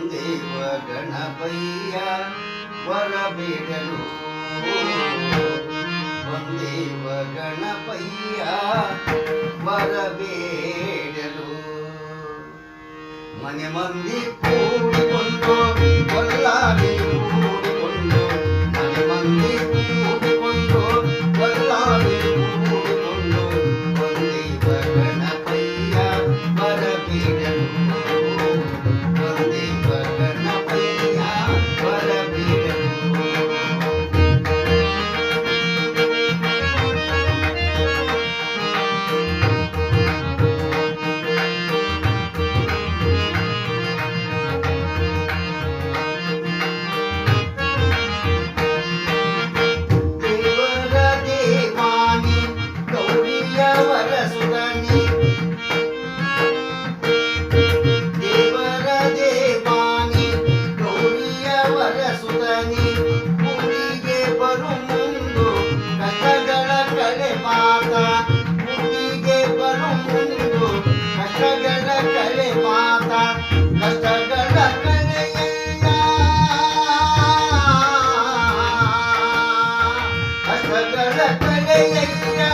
ಬಂದೇವ ಗಣಪಯ್ಯ ಬರಬೇಡಲು ಬಂದೇವ ಗಣಪಯ್ಯ ಬರಬೇಡಲು ಮನೆ ಮಂದಿ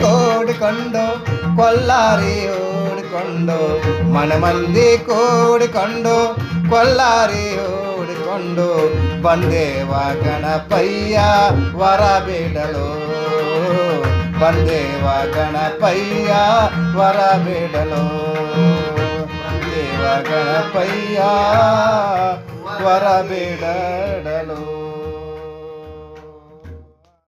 కోడికొండో కొల్లారి ఓడికొండో. మన మంది కోడికొండో కొల్లారి ఓడికొండో. ಬಂದೇವ ಗಣಪಯ್ಯ ವರ ಬಿಡಲು ಬಂದೇವ ಗಣಪಯ್ಯ ವರ ಬೇಡಲು. ಬಂದೇವ ಗಣಪಯ್ಯ ವರ ಬೇಡಲೋ.